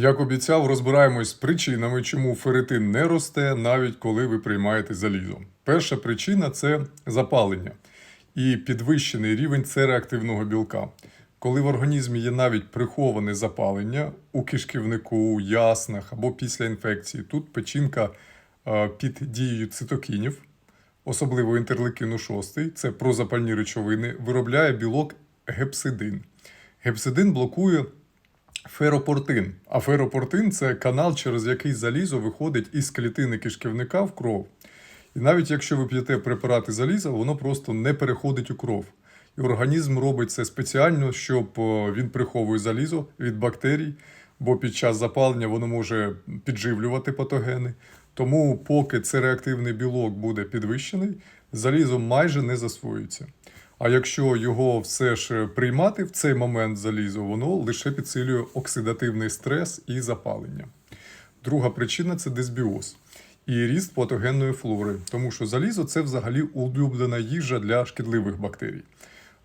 Як обіцяв, розбираємось з причинами, чому ферритин не росте, навіть коли ви приймаєте залізо. Перша причина це запалення і підвищений рівень С-реактивного білка. Коли в організмі є навіть приховане запалення у кишківнику, яснах або після інфекції, тут печінка е, під дією цитокінів, особливо інтерлейкину 6, це прозапальні речовини, виробляє білок гепсидин. Гепсидин блокує феропортин. А феропортин це канал, через який залізо виходить із клітини кишківника в кров. І навіть якщо ви п'єте препарати заліза, воно просто не переходить у кров. І організм робить це спеціально, щоб е, він приховує залізо від бактерій, бо під час запалення воно може підживлювати патогени. Тому, поки це реактивний білок буде підвищений, залізо майже не засвоюється. А якщо його все ж приймати в цей момент залізо, воно лише підсилює оксидативний стрес і запалення. Друга причина це дисбіоз і ріст патогенної флори, тому що залізо це взагалі улюблена їжа для шкідливих бактерій.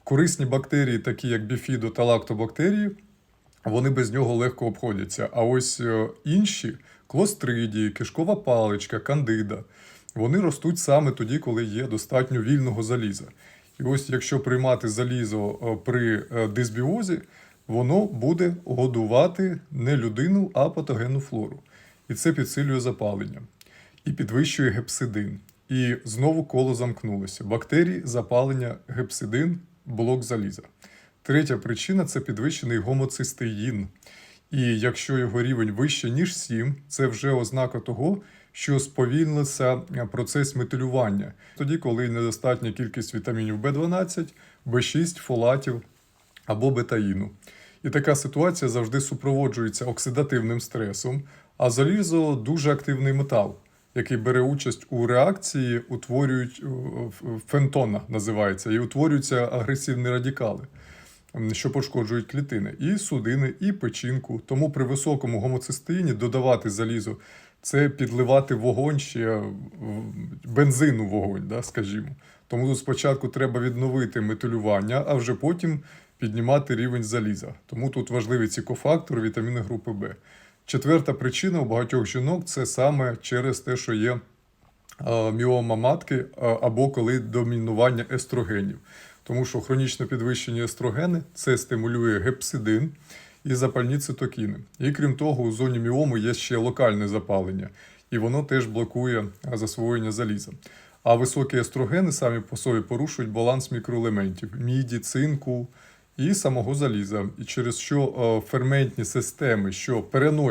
Корисні бактерії, такі як біфідо та лактобактерії, вони без нього легко обходяться. А ось е, інші клостридії, кишкова паличка, кандида, вони ростуть саме тоді, коли є достатньо вільного заліза. І ось якщо приймати залізо е, при е, дисбіозі, воно буде годувати не людину, а патогенну флору. І це підсилює запалення і підвищує гепсидин. І знову коло замкнулося. Бактерії, запалення, гепсидин, блок заліза. Третя причина це підвищений гомоцистеїн. І якщо його рівень вище, ніж 7, це вже ознака того, що сповільнився процес метилювання. Тоді, коли недостатня кількість вітамінів В12, В6, фолатів або бетаїну. І така ситуація завжди супроводжується оксидативним стресом, а залізо дуже активний метал, який бере участь у реакції, утворюють е, фентона, називається, і утворюються агресивні радикали, що пошкоджують клітини, і судини, і печінку. Тому при високому гомоцистеїні додавати залізо це підливати вогонь ще в- бензин вогонь, да, скажімо. Тому тут спочатку треба відновити метилювання, а вже потім піднімати рівень заліза. Тому тут важливий ці кофактори вітаміни групи Б. Четверта причина у багатьох жінок це саме через те, що є міома матки або коли домінування естрогенів. Тому що хронічно підвищені естрогени це стимулює гепсидин і запальні цитокіни. І крім того, у зоні міому є ще локальне запалення, і воно теж блокує засвоєння заліза. А високі естрогени самі по собі порушують баланс мікроелементів міді, цинку і самого заліза, і через що е, ферментні системи, що переносять